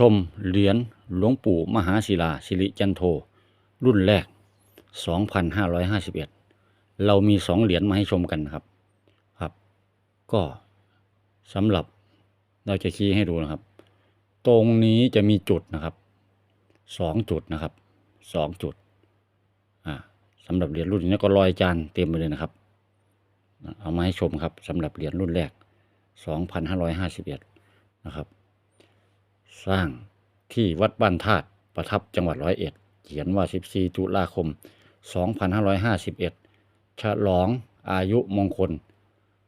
ชมเหรียญหลวงปู่มหาศิลาสิริจันโท รุ่นแรก 2,551 เรามีสองเหรียญมาให้ชมกันนะครับ ครับ ก็สำหรับเราจะชี้ให้ดูนะครับ ตรงนี้จะมีจุดนะครับสองจุดนะครับสองจุดอ่าสำหรับเหรียญรุ่นนี้ก็รอยจานเต็มไปเลยนะครับ เอามาให้ชมครับสำหรับเหรียญรุ่นแรก 2,551 นะครับ สร้างที่วัดบ้านธาตุประทับจังหวัดร้อยเอ็ดเขียนว่า 14 ตุลาคม 2551 ฉลองอายุมงคล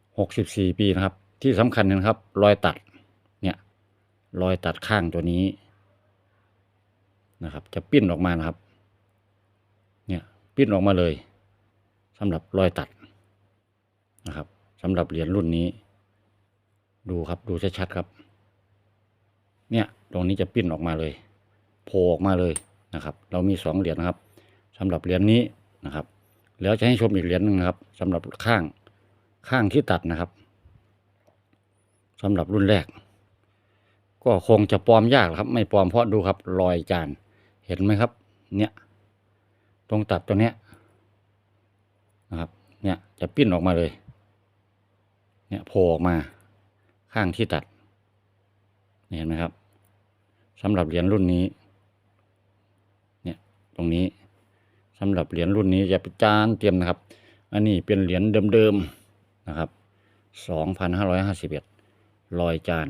64 ปีนะครับ ที่สำคัญนะครับ รอยตัดเนี่ยรอยตัดข้างตัวนี้นะครับ จะปิ้นออกมานะครับ เนี่ยปิ้นออกมาเลยสำหรับรอยตัดนะครับสำหรับเหรียญรุ่นนี้ ดูครับดูชัดๆครับ เนี่ยตรงนี้จะปิ้นออกมาเลยโผล่ออกมาเลยนะครับ เรามีสองเหรียญนะครับสำหรับเหรียญนี้นะครับ แล้วจะให้ชมอีกเหรียญหนึ่งนะครับสำหรับข้างข้างที่ตัดนะครับสำหรับรุ่นแรก ก็คงจะปลอมยากครับ ไม่ปลอมเพราะดูครับรอยจานเห็นไหมครับ เนี่ย ตรงตัดตัวเนี้ยนะครับ เนี่ยจะปิ้นออกมาเลย เนี่ยโผล่ออกมาข้างที่ตัดเห็นไหมครับ สำหรับเหรียญรุ่นนี้ เนี่ยตรงนี้สำหรับเหรียญรุ่นนี้จะเป็นจานเตรียมนะครับ อันนี้เป็นเหรียญเดิมๆนะครับสองพันห้าร้อยห้าสิบเอ็ดรอยจาน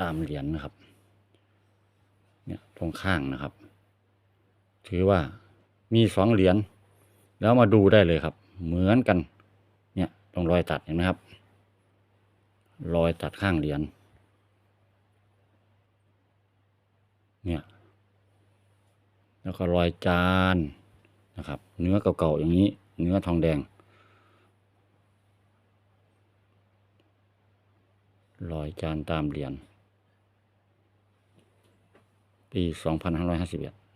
ตามเหรียญนะครับ เนี่ยตรงข้างนะครับ ถือว่ามีสองเหรียญแล้วมาดูได้เลยครับ เหมือนกัน เนี่ยตรงรอยตัดเห็นไหมครับ รอยตัดข้างเหรียญ เนี่ยแล้วก็รอยจานนะครับ เนื้อเก่าๆอย่างนี้ เนื้อทองแดง รอยจานตามเหรียญปี 2551